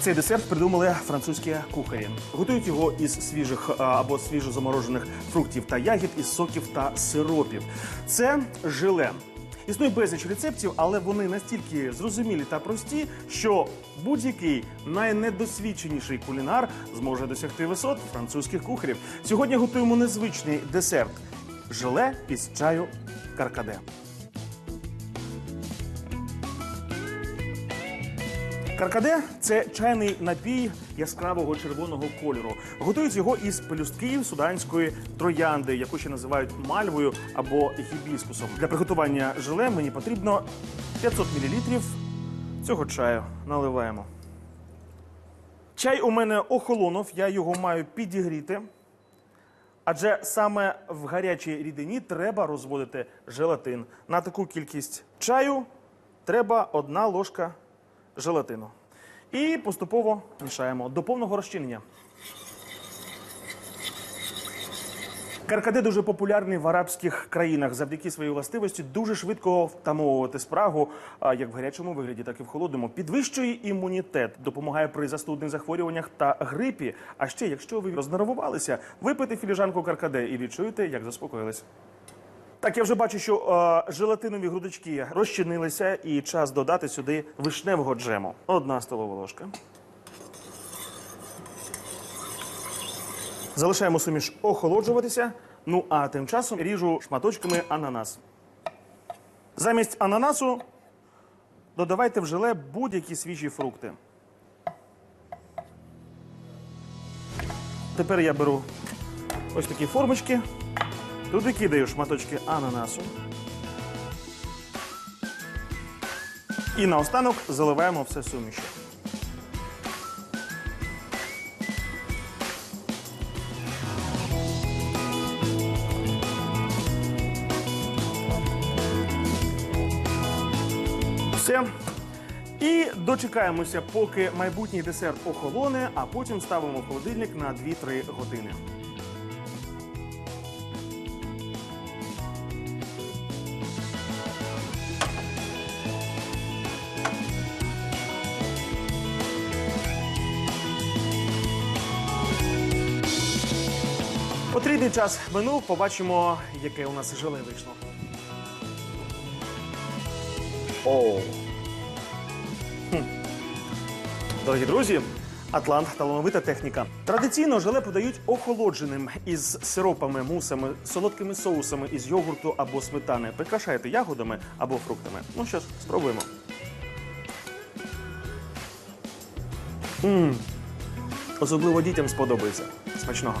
Цей десерт придумали французькі кухарі. Готують його із свіжих або свіжозаморожених фруктів та ягід, із соків та сиропів. Це желе. Існує безліч рецептів, але вони настільки зрозумілі та прості, що будь-який найнедосвідченіший кулінар зможе досягти висот французьких кухарів. Сьогодні готуємо незвичний десерт желе із чаю каркаде. Каркаде це чайний напій яскравого червоного кольору. Готують його із пелюстків суданської троянди, яку ще називають мальвою або гібіскусом. Для приготування желе мені потрібно 500 мл цього чаю. Наливаємо. Чай у мене охолонув, я його маю підігріти. Адже саме в гарячій рідині треба розводити желатин. На таку кількість чаю треба одна ложка желатину. І поступово мішаємо до повного розчинення. Каркаде дуже популярний в арабських країнах завдяки своїй властивості дуже швидко втамовувати спрагу, як в гарячому вигляді, так і в холодному. Підвищує імунітет, допомагає при застудних захворюваннях та грипі. А ще, якщо ви рознервувалися, випити філіжанку каркаде і відчуєте, як заспокоїлись. Так, я вже бачу, що е, желатинові грудочки розчинилися, і час додати сюди вишневого джему. Одна столова ложка. Залишаємо суміш охолоджуватися. Ну а тим часом ріжу шматочками ананас. Замість ананасу додавайте в желе будь-які свіжі фрукти. Тепер я беру ось такі формочки. Туди кидаю шматочки ананасу. І наостанок заливаємо все сумішю. Все. І дочекаємося, поки майбутній десерт охолоне, а потім ставимо холодильник на 2-3 години. Потрібний час минув, побачимо, яке у нас желе вийшло. О. Хм. Дорогі друзі, Атлант талановита техніка. Традиційно желе подають охолодженим із сиропами, мусами, солодкими соусами із йогурту або сметани. Прикрашаєте ягодами або фруктами. Ну що ж, спробуємо. Особливо дітям сподобається. Смачного.